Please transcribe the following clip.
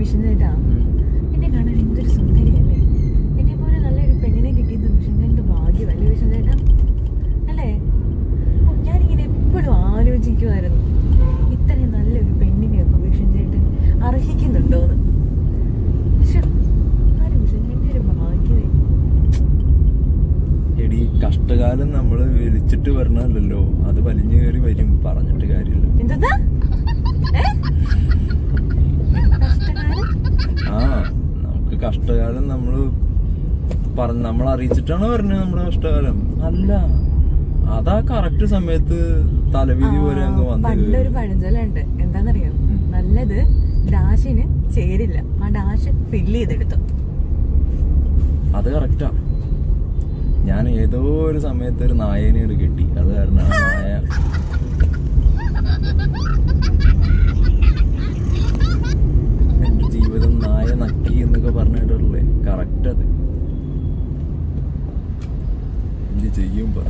വിഷ്ണു ചേട്ടാ എന്നെ കാണാൻ എന്തൊരു സുന്ദരിയല്ലേ. എന്നെ പോലെ നല്ലൊരു പെണ്ണിനെ കിട്ടിയത് വിഷ്ണു ചേട്ടന്റെ ഭാഗ്യമല്ലേ വിഷ്ണു ചേട്ടാ അല്ലേ ഞാനിങ്ങനെ എപ്പോഴും ആലോചിക്കുമായിരുന്നു ഇത്രയും നല്ലൊരു പെണ്ണിനെയൊക്കെ വിഷ്ണു ചേട്ടൻ അർഹിക്കുന്നുണ്ടോന്ന് കഷ്ടകാലം നമ്മൾ വിളിച്ചിട്ട് വരണല്ലോ അത് വലിഞ്ഞു കയറി വരും. പറഞ്ഞിട്ട് കഷ്ടകാലം നമ്മൾ പറഞ്ഞ് നമ്മൾ അറിയിച്ചിട്ടാണ് പറഞ്ഞത് നമ്മുടെ കഷ്ടകാലം? അല്ല. അതാ കറക്റ്റ് സമയത്ത് തലവിധി പോലെ അങ്ങ് പണ്ടൊരു പഴഞ്ചൊല്ലുണ്ട്. എന്താന്നറിയോ. നല്ലത് ഡാഷിന് ചേരില്ല. ആ ഡാഷ് ഫില്ല് ചെയ്തെടുത്തു. അത് കറക്റ്റാ ഞാൻ ഏതോ ഒരു സമയത്ത് ഒരു നായനെയോട് കിട്ടി. അത് കാരണം നായ കറക്റ്റ് എന്ത് ചെയ്യും പറ